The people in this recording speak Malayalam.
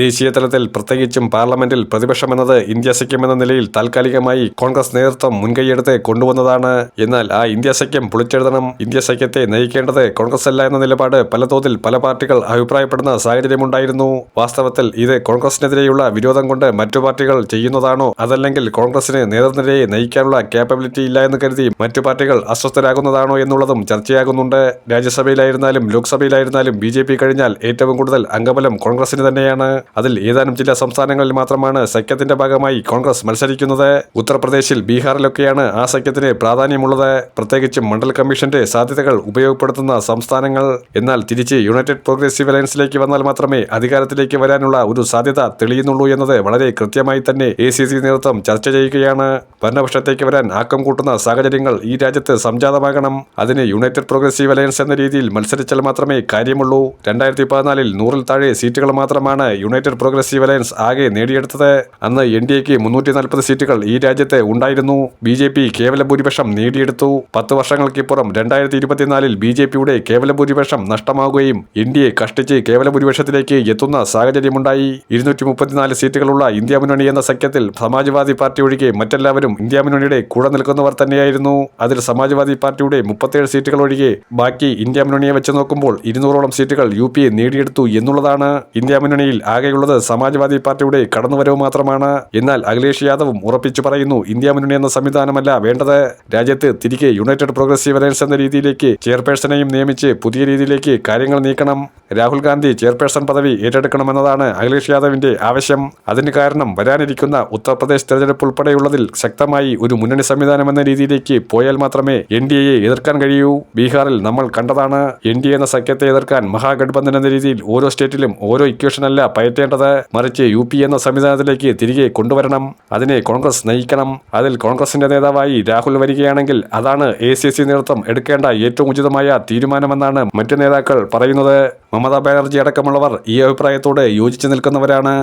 ദേശീയ തലത്തിൽ പ്രത്യേകിച്ചും പാർലമെന്റിൽ പ്രതിപക്ഷമെന്നത് ഇന്ത്യ സഖ്യം എന്ന നിലയിൽ താൽക്കാലികമായി കോൺഗ്രസ് നേതൃത്വം മുൻകൈയെടുത്ത് കൊണ്ടുവന്നതാണ്. എന്നാൽ ആ ഇന്ത്യ സഖ്യം പൊളിച്ചെഴുതണം ഇന്ത്യ സഖ്യത്തെ നയിക്കേണ്ടത് കോൺഗ്രസ് അല്ല എന്ന നിലപാട് പലതോതിൽ പല പാർട്ടികൾ അഭിപ്രായപ്പെടുന്ന സാഹചര്യമുണ്ടായിരുന്നു. വാസ്തവത്തിൽ ഇത് കോൺഗ്രസിനെതിരെയുള്ള വിരോധം കൊണ്ട് മറ്റു പാർട്ടികൾ ചെയ്യുന്നതാണോ അതല്ലെങ്കിൽ കോൺഗ്രസിന് നേതൃനിരയെ നയിക്കാനുള്ള കേപ്പബിലിറ്റി ഇല്ല എന്ന് കരുതി മറ്റു പാർട്ടികൾ അസ്വസ്ഥരാകുന്നതാണോ എന്നുള്ളതും ചർച്ചയാകുന്നുണ്ട്. രാജ്യസഭയിലായിരുന്നാലും ലോക്സഭയിലായിരുന്നാലും ബി കഴിഞ്ഞാൽ ഏറ്റവും കൂടുതൽ അംഗബലം കോൺഗ്രസിന് തന്നെയാണ്. അതിൽ ഏതാനും ചില സംസ്ഥാനങ്ങളിൽ മാത്രമാണ് സഖ്യത്തിന്റെ ഭാഗമായി കോൺഗ്രസ് മത്സരിക്കുന്നത്. ഉത്തർപ്രദേശിൽ ബീഹാറിലൊക്കെയാണ് ആ സഖ്യത്തിന് പ്രാധാന്യമുള്ളത്. പ്രത്യേകിച്ചും മണ്ഡൽ കമ്മീഷന്റെ സാധ്യതകൾ ഉപയോഗപ്പെടുത്തുന്ന സംസ്ഥാനങ്ങൾ. എന്നാൽ തിരിച്ച് യുണൈറ്റഡ് പ്രോഗ്രസീവ് അലയൻസിലേക്ക് വന്നാൽ മാത്രമേ അധികാരത്തിലേക്ക് വരാനുള്ള ഒരു സാധ്യത തെളിയുന്നുള്ളൂ എന്നത് വളരെ കൃത്യമായി തന്നെ എ സി സി നേതൃത്വം ചർച്ച ചെയ്യുകയാണ്. ഭരണപക്ഷത്തേക്ക് വരാൻ ആക്കം കൂട്ടുന്ന സാഹചര്യങ്ങൾ ഈ രാജ്യത്ത് സംജാതമാകണം. അതിന് യുണൈറ്റഡ് പ്രോഗ്രസീവ് അലയൻസ് എന്ന രീതിയിൽ മത്സരിച്ചാൽ മാത്രമേ കാര്യമുള്ളൂ. രണ്ടായിരത്തി പതിനാലിൽ നൂറിൽ താഴെ സീറ്റുകൾ മാത്രമാണ് യുണൈറ്റഡ് പ്രോഗ്രസീവ് അലയൻസ് ആകെ നേടിയെടുത്തത് അന്ന് എൻ ഡി എക്ക് മുന്നൂറ്റി നാൽപ്പത് സീറ്റുകൾ ഈ രാജ്യത്തെ ഉണ്ടായിരുന്നു. ബി ജെ പി കേവല ഭൂരിപക്ഷം നേടിയെടുത്തു. പത്ത് വർഷങ്ങൾക്കിപ്പുറം രണ്ടായിരത്തി ഇരുപത്തിനാലിൽ ബി ജെ പിയുടെ കേവല ഭൂരിപക്ഷം നഷ്ടമാകുകയും എൻ ഡി എ കഷ്ടിച്ച് കേവല ഭൂരിപക്ഷത്തിലേക്ക് എത്തുന്ന സാഹചര്യമുണ്ടായി. ഇരുന്നൂറ്റി മുപ്പത്തിനാല് സീറ്റുകളുള്ള ഇന്ത്യ മുന്നണി എന്ന സഖ്യത്തിൽ സമാജ്വാദി പാർട്ടി ഒഴികെ മറ്റെല്ലാവരും ഇന്ത്യ മുന്നണിയുടെ കൂടെ നിൽക്കുന്നവർ തന്നെയായിരുന്നു. അതിൽ സമാജ്വാദി പാർട്ടിയുടെ മുപ്പത്തേഴ് സീറ്റുകൾ ഒഴികെ ബാക്കി ഇന്ത്യ മുന്നണിയെ വെച്ച് നോക്കുമ്പോൾ ഇരുന്നൂറോളം സീറ്റുകൾ യു പി എ നേടിയെടുത്തു എന്നുള്ളതാണ്. ഇന്ത്യ മുന്നണിയിൽ ആകെയുള്ളത് സമാജ്വാദി പാർട്ടിയുടെ കടന്നുവരവ് മാത്രമാണ്. എന്നാൽ അഖിലേഷ് യാദവും ഉറപ്പിച്ചു പറയുന്നു ഇന്ത്യ മുന്നണി എന്ന സംവിധാനമല്ല വേണ്ടത്. രാജ്യത്ത് തിരികെ യുണൈറ്റഡ് പ്രോഗ്രസീവ് അലയൻസ് എന്ന രീതിയിലേക്ക് ചെയർപേഴ്സണെയും നിയമിച്ച് പുതിയ രീതിയിലേക്ക് കാര്യങ്ങൾ നീക്കണം. രാഹുൽ ഗാന്ധി ചെയർപേഴ്സൺ പദവി ഏറ്റെടുക്കണമെന്നതാണ് അഖിലേഷ് യാദവിന്റെ ആവശ്യം. അതിന് കാരണം വരാനിരിക്കുന്ന ഉത്തർപ്രദേശ് തെരഞ്ഞെടുപ്പ് ഉൾപ്പെടെയുള്ളതിൽ ശക്തമായി ഒരു മുന്നണി സംവിധാനം എന്ന രീതിയിലേക്ക് പോയാൽ മാത്രമേ എൻ ഡി എയെ എതിർക്കാൻ കഴിയൂ. ബീഹാറിൽ നമ്മൾ കണ്ടതാണ് എൻ ഡി എ എന്ന സഖ്യത്തെ എതിർക്കാൻ മഹാഗഡ്ബന്ധൻ എന്ന രീതിയിൽ ഓരോ സ്റ്റേറ്റിലും ഓരോ ഇക്വേഷൻ അല്ല പയറ്റേണ്ടത് മറിച്ച് യു പി എന്ന സംവിധാനത്തിലേക്ക് തിരികെ കൊണ്ടുവരണം. അതിനെ കോൺഗ്രസ് നയിക്കണം. അതിൽ കോൺഗ്രസിന്റെ നേതാവായി രാഹുൽ വരികയാണെങ്കിൽ അതാണ് എ സി സി നേതൃത്വം എടുക്കേണ്ട ഏറ്റവും ഉചിതമായ തീരുമാനമെന്നാണ് മറ്റു നേതാക്കൾ പറയുന്നത്. മമതാ ബാനർജി അടക്കമുള്ളവർ ഈ അഭിപ്രായത്തോട് യോജിച്ചു നിൽക്കുന്നവരാണ്.